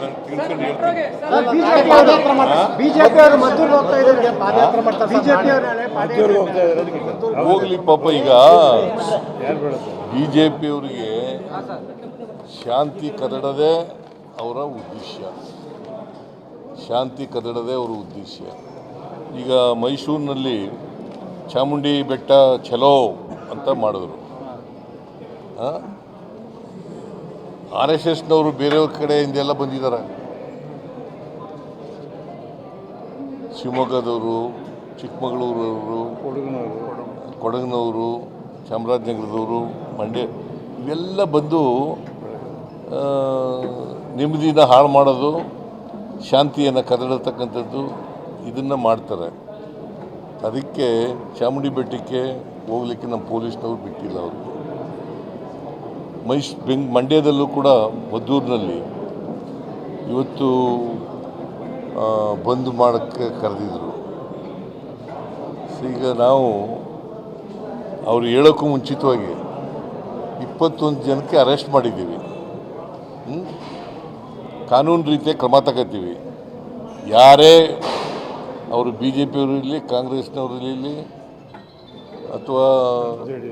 ನಂಗೆ ತಿಳ್ಕೊಂಡು ಹೇಳ್ತೀನಿ ಬಿಜೆಪಿ ಅವರು ಮದ್ದೂರು ಹೋಗ್ತಾ ಇದ್ದಾರೆ ಪಾದಯಾತ್ರೆ ಮಾಡ್ತಾರೆ ಬಿಜೆಪಿ ಅವರು ಹೋಗ್ಲಿ ಪಾಪ ಈಗ ಬಿಜೆಪಿ ಅವರಿಗೆ ಪಿಯವರಿಗೆ ಶಾಂತಿ ಕದಡದೆ ಅವರ ಉದ್ದೇಶ. ಶಾಂತಿ ಕದಡದೆ ಅವರ ಉದ್ದೇಶ. ಈಗ ಮೈಸೂರಿನಲ್ಲಿ ಚಾಮುಂಡಿ ಬೆಟ್ಟ ಚಲೋ ಅಂತ ಮಾಡಿದ್ರು. ಆರ್ ಎಸ್ ಎಸ್ನವರು ಬೇರೆಯವ್ರ ಕಡೆಯಿಂದೆಲ್ಲ ಬಂದಿದ್ದಾರೆ. ಶಿವಮೊಗ್ಗದವರು, ಚಿಕ್ಕಮಗಳೂರವರು, ಕೊಡಗಿನವರು, ಚಾಮರಾಜನಗರದವರು, ಮಂಡ್ಯ ಇವೆಲ್ಲ ಬಂದು ನೆಮ್ಮದಿನ ಹಾಳು ಮಾಡೋದು, ಶಾಂತಿಯನ್ನು ಕದಡತಕ್ಕಂಥದ್ದು ಇದನ್ನು ಮಾಡ್ತಾರೆ. ಅದಕ್ಕೆ ಚಾಮುಂಡಿ ಬೆಟ್ಟಕ್ಕೆ ಹೋಗ್ಲಿಕ್ಕೆ ನಮ್ಮ ಪೊಲೀಸ್ನವ್ರು ಬಿಟ್ಟಿಲ್ಲ ಅವ್ರಿಗೆ ಮೈಸ್ ಬೆಂಗ್ ಮಂಡ್ಯದಲ್ಲೂ ಕೂಡ ಮದ್ದೂರಿನಲ್ಲಿ ಇವತ್ತು ಬಂದ್ ಮಾಡೋಕ್ಕೆ ಕರೆದಿದ್ರು. ಈಗ ನಾವು ಅವ್ರು ಹೇಳೋಕ್ಕೂ ಮುಂಚಿತವಾಗಿ ಇಪ್ಪತ್ತೊಂದು ಜನಕ್ಕೆ ಅರೆಸ್ಟ್ ಮಾಡಿದ್ದೀವಿ. ಕಾನೂನು ರೀತಿಯ ಕ್ರಮ ತಗೋತೀವಿ. ಯಾರೇ ಅವರು ಬಿ ಜೆ ಪಿಯವರು ಇರಲಿ, ಕಾಂಗ್ರೆಸ್ನವರು ಇರಲಿ ಅಥವಾ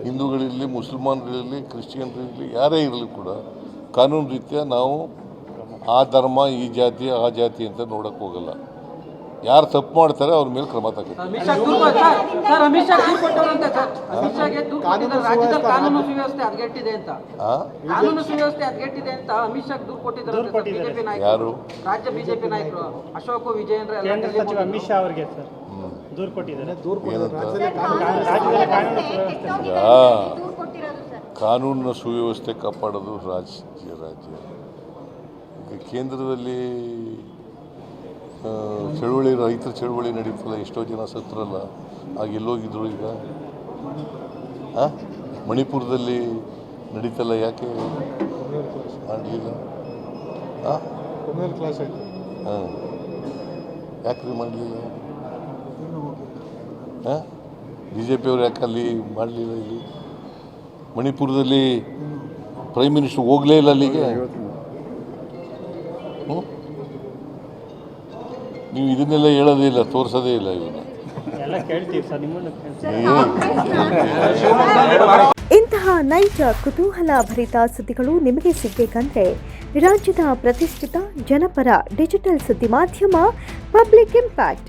ಹಿಂದೂಗಳಿರಲಿ ಮುಸಲ್ಮಾನರಿರಲಿ ಕ್ರಿಶ್ಚಿಯನ್ರಿರಲಿ ಯಾರೇ ಇರಲಿ ಕೂಡ ಕಾನೂನು ರೀತಿಯ ನಾವು ಆ ಧರ್ಮ ಈ ಜಾತಿ ಆ ಜಾತಿ ಅಂತ ನೋಡಕ್ಕೆ ಹೋಗಲ್ಲ. ಯಾರು ತಪ್ಪು ಮಾಡ್ತಾರೆ ಅವ್ರ ಮೇಲೆ ಕ್ರಮ ತಗೋ ಯಾರು? ರಾಜ್ಯ ಬಿಜೆಪಿ ನಾಯಕರು ಅಶೋಕ್ ವಿಜಯೇಂದ್ರ ದೂರು ಕೊಟ್ಟಿದ್ದಾರೆ. ಈಗ ಕಾನೂನಿನ ಸುವ್ಯವಸ್ಥೆ ಕಾಪಾಡೋದು ರಾಜ್ಯ ರಾಜ್ಯ. ಈಗ ಕೇಂದ್ರದಲ್ಲಿ ಚಳುವಳಿ ರೈತರ ಚಳುವಳಿ ನಡೀತಲ್ಲ ಎಷ್ಟೋ ಜನ ಸತ್ರಲ್ಲ ಆಗ ಎಲ್ಲೋಗಿದ್ರು ಈಗ? ಆ? ಮಣಿಪುರದಲ್ಲಿ ನಡೀತಲ್ಲ ಯಾಕೆ? ಮಾಡಲಿಲ್ಲ ಹಾಂ. ಯಾಕ್ರಿ ಮಾಡಲಿಲ್ಲ? ಹಾಂ ಬಿ ಜೆ ಪಿಯವರು ಯಾಕೆ ಅಲ್ಲಿ ಮಾಡಲಿಲ್ಲ ಇಲ್ಲಿ? ಮಣಿಪುರದಲ್ಲಿ ಪ್ರೈಮ್ ಮಿನಿಸ್ಟರ್ ಹೋಗಲೇ ಇಲ್ಲ ಅಲ್ಲಿಗೆ? ನೀವು ಇದನ್ನೆಲ್ಲ ಹೇಳೋದೇ ಇಲ್ಲ ತೋರಿಸೋದೇ ಇಲ್ಲ ಇವನ್ನ ಎಲ್ಲ ಕೇಳ್ತೀವಿ ಸರ್ ನಿಮ್ಮನ್ನು ಕೇಳ್ತೀವಿ. ಇಂತಹ ನೈಜ ಕುತೂಹಲ ಭರಿತ ಸುದ್ದಿಗಳು ನಿಮಗೆ ಸಿಗಬೇಕಂದ್ರೆ ರಾಜ್ಯದ ಪ್ರತಿಷ್ಠಿತ ಜನಪರ ಡಿಜಿಟಲ್ ಸುದ್ದಿ ಮಾಧ್ಯಮ ಪಬ್ಲಿಕ್ ಇಂಪ್ಯಾಕ್ಟ್.